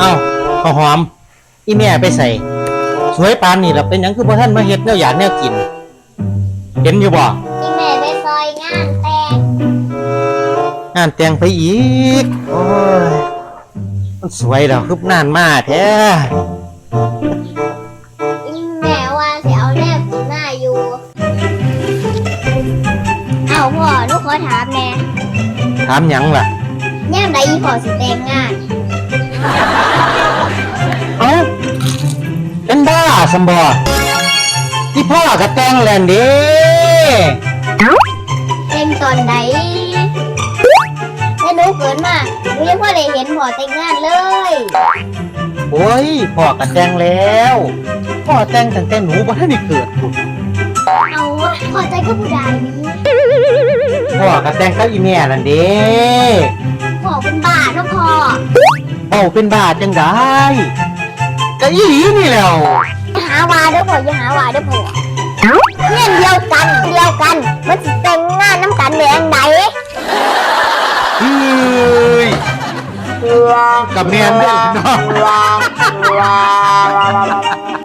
ข้าวหอม อีแม่ไปใส่ สวยปานนี่ล่ะเป็นหยังคือบ่ท่านมาเฮ็ดแนวอยากแนวกิน เห็นอยู่บ่ที่แม่ไปซอยงานแต่งงานแต่งไปอีก โอ้ย มันสวยดอกคืบนานมาแท้อีแม่ว่าสิเอาแนบกินหน้าอยู่เอาพ่อหนูขอถามแน่ถามหยังล่ะย่ามใดอีพ่อสิแต่งงาน สมบอที่พ่อกับแต่งแลนเด้แต่งตอนใดแต่หนูเกิดมาหนูยังพ่อได้เห็นพ่อแต่งงานเลย โอ้ยพ่อกับแต่งแล้ว พ่อแต่งตั้งแต่หนูบ่ทันได้เกิดพุ่นเอาวะพ่อใจก็ผู้ใดนี้พ่อกับแต่งกับอีแม่นั่นเด้พ่อเป็นบ้าเนาะพ่อเอ้าเป็นบ้าจังได้ก็อีหลีนี่แหล้วอย่าหาวาเด้อพ่ออย่าหาวาเด้อพ่อเงี้ยเดียวกันเดียวกัน มันสิแต่งงานน้ำกันแดงใดเฮ้ยกับแม่นเด้อเนาะ